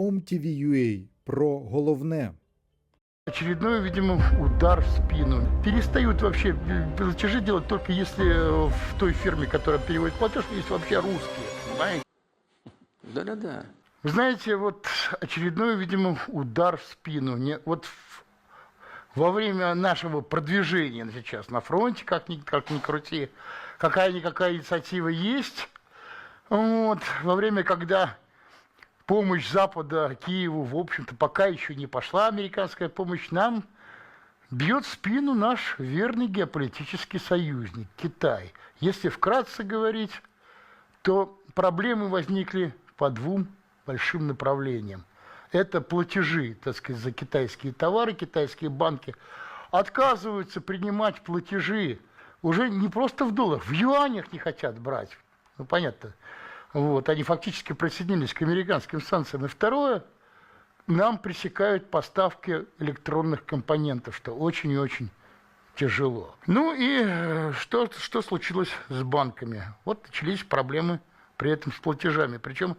OMTV.ua про головне. Очередной, видимо, удар в спину. Перестают вообще платежи делать только если э, в той фирме, которая переводит платеж, есть вообще русские. Понимаете? Да-да-да. Вы знаете, вот очередной, видимо, удар в спину. Не, вот в- во время нашего продвижения сейчас на фронте, как ни, как ни крути, какая-никакая инициатива есть. Вот, во время, когда помощь Запада Киеву, в общем-то, пока еще не пошла американская помощь, нам бьет спину наш верный геополитический союзник Китай. Если вкратце говорить, то проблемы возникли по двум большим направлениям. Это платежи, так сказать, за китайские товары, китайские банки отказываются принимать платежи уже не просто в долларах, в юанях не хотят брать. Ну, понятно. Вот, они фактически присоединились к американским санкциям. И второе, нам пресекают поставки электронных компонентов, что очень и очень тяжело. Ну и э, что, что случилось с банками? Вот начались проблемы при этом с платежами. Причем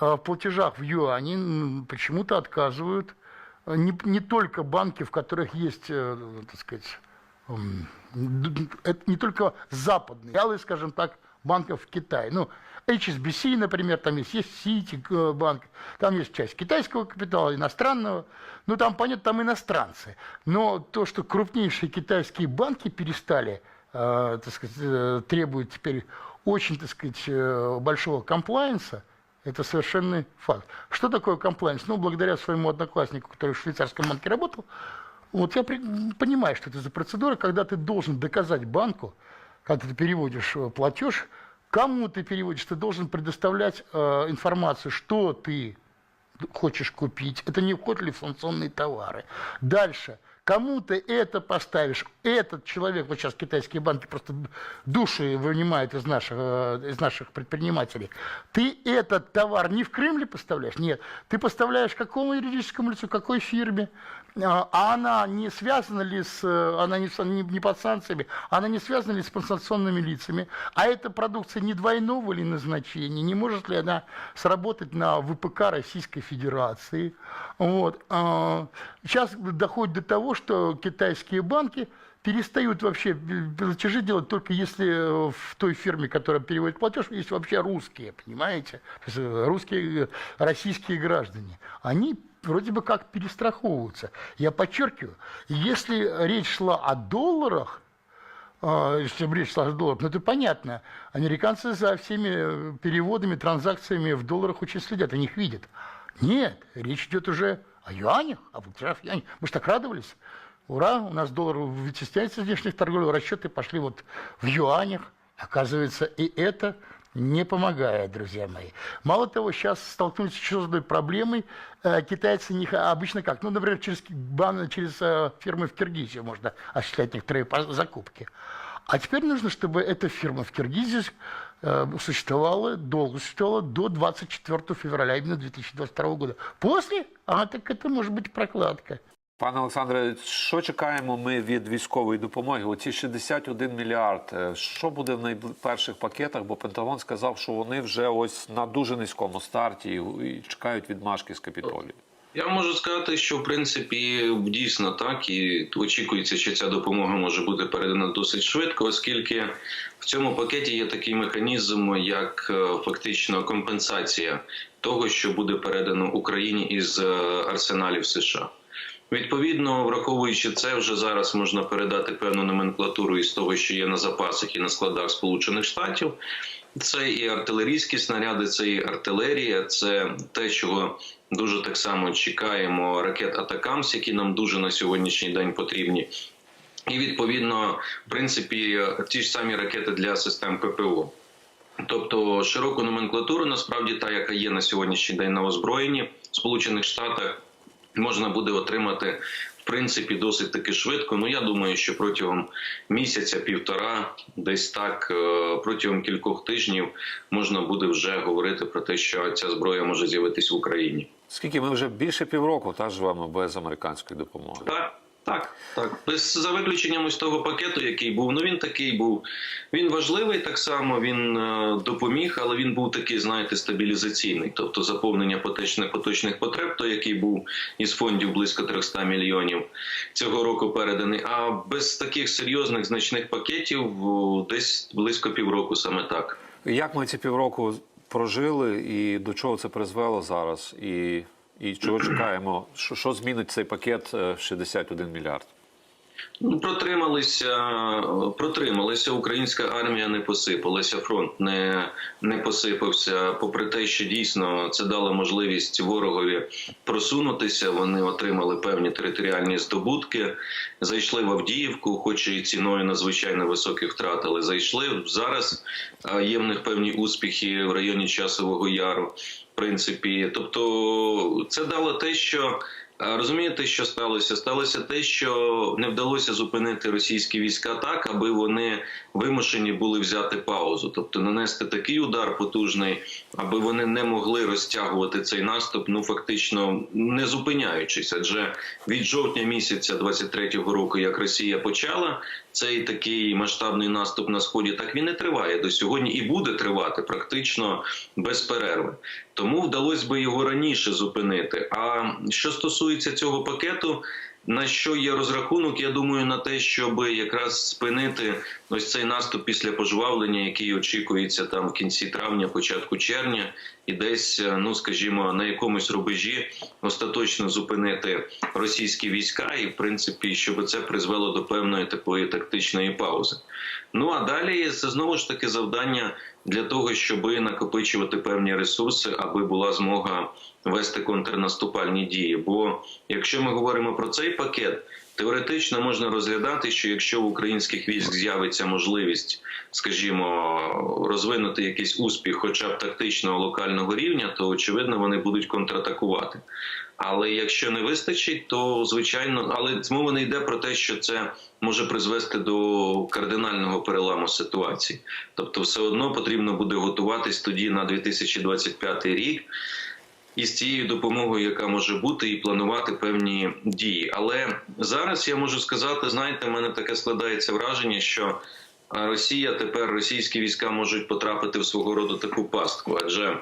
э, в платежах в юане почему-то отказывают э, не, не только банки, в которых есть, так сказать, это не только западные, филиалы, скажем так, банков в Китае. Ну, HSBC, например, там есть, есть City банк, там есть часть китайского капитала, иностранного. Ну, там, понятно, там иностранцы. Но то, что крупнейшие китайские банки перестали, э, так сказать, э, требуют теперь очень, так сказать, э, большого комплайенса, это совершенный факт. Что такое комплайенс? Ну, благодаря своему однокласснику, который в швейцарском банке работал, вот я при- понимаю, что это за процедура, когда ты должен доказать банку, когда ты переводишь э, платеж, кому ты переводишь, ты должен предоставлять э, информацию, что ты хочешь купить, это не входит ли в санкционные товары. Дальше, Кому ты это поставишь, этот человек, вот сейчас китайские банки просто души вынимают из наших, э, из наших предпринимателей, ты этот товар не в Кремле поставляешь, нет, ты поставляешь какому юридическому лицу, какой фирме, а а она не связана ли с, э, она не, не под санкциями, она не связана ли с санкционными лицами, а эта продукция не двойного ли назначения, не может ли она сработать на ВПК Российской Федерации. Вот. А, Сейчас доходит до того, что китайские банки перестают вообще платежи делать только если э, в той фирме, которая переводит платеж, есть вообще русские, понимаете? Э, русские, э, российские граждане. Они вроде бы как перестраховываются. Я подчеркиваю, если речь шла о долларах, а, если речь шла о долларах, ну это понятно. Американцы за всеми переводами, транзакциями в долларах очень следят, они их видят. Нет, речь идет уже о юанях, о платежах в юанях. Мы же так радовались. Ура, у нас доллар вытесняется из внешних торговых, расчеты пошли вот в юанях. Оказывается, и это не помогает, друзья мои. Мало того, сейчас столкнулись еще с одной проблемой. Э, Китайцы не, х- обычно как? Ну, например, через, бан- через э, фирмы в Киргизии можно осуществлять некоторые по- закупки. А теперь нужно, чтобы эта фирма в Киргизии э, существовала, долго существовала до 24 февраля именно 2022 года. После? А, так это может быть прокладка. Пане Олександре, що чекаємо ми від військової допомоги? Оці 61 мільярд. е, Що буде в найперших пакетах? Бо Пентагон сказав, що вони вже ось на дуже низькому старті і- і чекають відмашки з капітолію. Я можу сказати, що в принципі дійсно так, і очікується, що ця допомога може бути передана досить швидко, оскільки в цьому пакеті є такий механізм, як е, фактично компенсація того, що буде передано Україні із е, арсеналів США. Відповідно, враховуючи це, вже зараз можна передати певну номенклатуру із того, що є на запасах і на складах Сполучених Штатів. Це і артилерійські снаряди, це і артилерія, це те, чого дуже так само чекаємо ракет Атакамс, які нам дуже на сьогоднішній день потрібні. І відповідно, в принципі, ті ж самі ракети для систем ППО. Тобто широку номенклатуру, насправді та, яка є на сьогоднішній день на озброєнні в Сполучених Штатах, можна буде отримати принципі досить таки швидко. Ну я думаю, що протягом місяця-півтора, десь так, е, протягом кількох тижнів можна буде вже говорити про те, що ця зброя може з'явитись в Україні. Скільки ми вже більше півроку та живемо без американської допомоги? Так, Так, так. За виключенням ось того пакету, який був. Ну він такий був. Він важливий так само. Він е, допоміг, але він був такий, знаєте, стабілізаційний, тобто заповнення поточних поточних потреб, той, який був із фондів близько 300 мільйонів цього року переданий. А без таких серйозних значних пакетів десь близько півроку, саме так. Як ми ці півроку прожили і до чого це призвело зараз? І, і чого чекаємо? Що, що змінить цей пакет е, в 61 мільярд? Ну, протрималися, протрималися. Українська армія не посипалася, фронт не, не посипався. Попри те, що дійсно це дало можливість ворогові просунутися. Вони отримали певні територіальні здобутки, зайшли в Авдіївку, хоч і ціною надзвичайно високих втрат, але зайшли зараз. е, Є в них певні успіхи в районі Часового Яру. В принципі, тобто це дало те, що Розумієте, що сталося? Сталося те, що не вдалося зупинити російські війська так, аби вони вимушені були взяти паузу, тобто нанести такий удар потужний, аби вони не могли розтягувати цей наступ, ну фактично не зупиняючись. Адже від жовтня місяця 23-го року, як Росія почала цей такий масштабний наступ на сході, так він і триває до сьогодні і буде тривати практично без перерви. Тому вдалося би його раніше зупинити. А що стосується цього пакету, на що є розрахунок, я думаю, на те, щоб якраз спинити ось цей наступ після пожвавлення, який очікується там в кінці травня, початку червня, і десь, е, ну скажімо, на якомусь рубежі остаточно зупинити російські війська, і в принципі, щоб це призвело до певної такої тактичної паузи. Ну а далі це знову ж таки завдання для того, щоб накопичувати певні ресурси, аби була змога вести контрнаступальні дії. Бо якщо ми говоримо про цей пакет, теоретично можна розглядати, що якщо в українських військ з'явиться можливість, скажімо, розвинути якийсь успіх, хоча б тактичного локального рівня, то очевидно вони будуть контратакувати. Але якщо не вистачить, то звичайно, але мова не йде про те, що це може призвести до кардинального переламу ситуації. Тобто, все одно потрібно буде готуватись тоді на 2025 рік із цією допомогою, яка може бути, і планувати певні дії. Але зараз я можу сказати, знаєте, в мене таке складається враження, що Росія тепер російські війська можуть потрапити в свого роду таку пастку, адже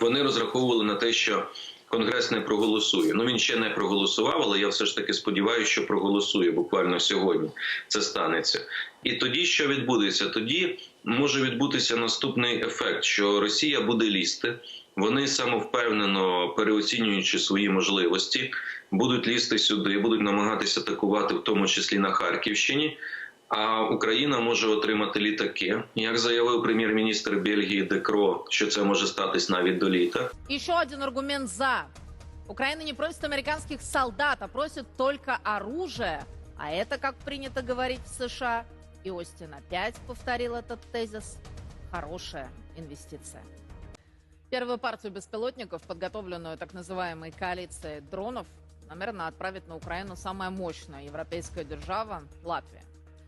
вони розраховували на те, що Конгрес не проголосує. Ну він ще не проголосував, але я все ж таки сподіваюся, що проголосує буквально сьогодні. Це станеться. І тоді що відбудеться? Тоді може відбутися наступний ефект, що Росія буде лізти. Вони самовпевнено переоцінюючи свої можливості, будуть лізти сюди, будуть намагатися атакувати, в тому числі на Харківщині. А Україна може отримати літаки. Як заявив прем'єр-міністр Бельгії Декро, що це може статись навіть до літа. Еще один аргумент за. Украина не просит американских солдат, а просит только оружие. А это, как принято говорить в США, и Остин опять повторил этот тезис, хорошая инвестиция. Первую партию беспилотников, подготовленную так называемой коалицией дронов, намерена отправить на Украину самая мощная европейская держава – Латвия.